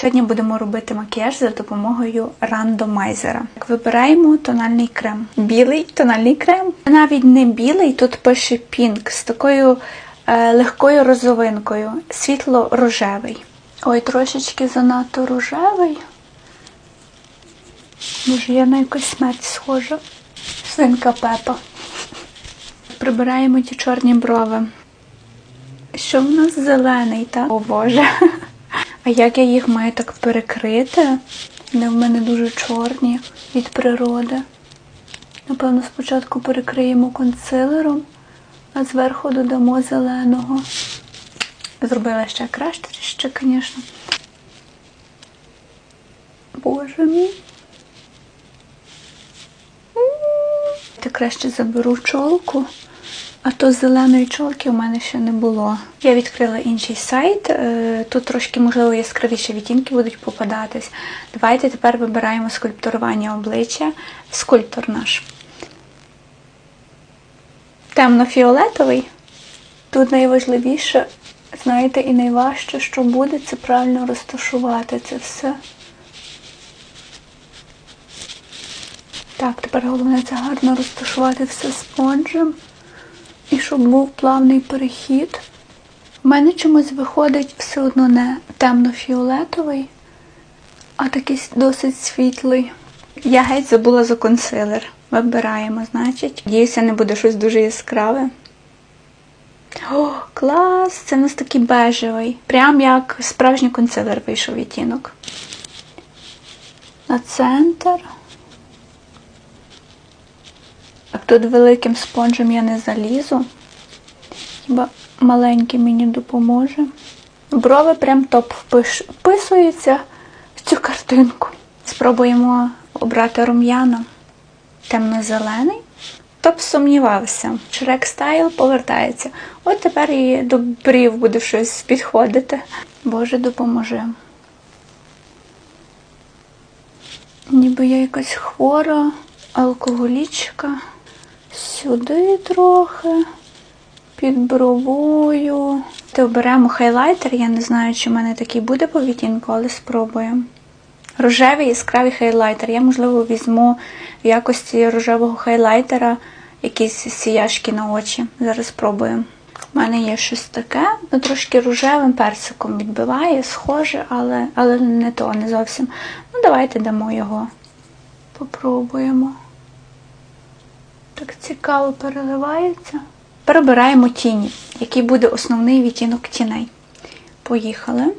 Сьогодні будемо робити макіяж за допомогою рандомайзера. Вибираємо тональний крем. Білий тональний крем. Навіть не білий, тут пише пінк з такою е, легкою розовинкою, світло-рожевий. Ой, трошечки занадто рожевий. Може, я на якусь смерть схожа. Свинка Пепа. Прибираємо ті чорні брови. Що в нас зелений, так? О Боже. А як я їх маю так перекрити? Вони в мене дуже чорні від природи. Напевно, спочатку перекриємо консилером, а зверху додамо зеленого. Зробила ще краще, ще, звісно. Боже мій. Я краще заберу чолку, а то зеленої чолки у мене ще не було. Я відкрила інший сайт. е, Тут трошки, можливо, яскравіші відтінки будуть попадатись. Давайте тепер вибираємо скульптурування обличчя. Скульптор наш. Темно-фіолетовий. Тут найважливіше, знаєте, і найважче, що буде, це правильно розташувати це все. Так, тепер головне це гарно розташувати все спонжем. Щоб був плавний перехід. У мене чомусь виходить все одно не темно-фіолетовий, а такий досить світлий. Я геть забула за консилер. Вибираємо, значить. Надіюся, не буде щось дуже яскраве. О, клас! Це в нас такий бежевий. Прям як справжній консилер вийшов відтінок. На центр. Так, тут великим спонжем я не залізу. Хіба маленький мені допоможе. Брови прям топ вписуються в цю картинку. Спробуємо обрати рум'яна. Темно-зелений. Топ сумнівався. Шрек стайл повертається. От тепер і до брів буде щось підходити. Боже, допоможи. Ніби я якась хвора, алкоголічка. Сюди трохи, під бровою. Оберемо хайлайтер. Я не знаю, чи в мене такий буде по відтінку, але спробуємо. Рожевий яскравий хайлайтер. Я, можливо, візьму в якості рожевого хайлайтера якісь сіяшки на очі. Зараз спробуємо. У мене є щось таке, ну трошки рожевим персиком відбиває, схоже, але, але не то, не зовсім. Ну, давайте дамо його. Попробуємо. Цікаво переливається. Перебираємо тіні, який буде основний відтінок тіней. Поїхали.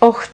Ох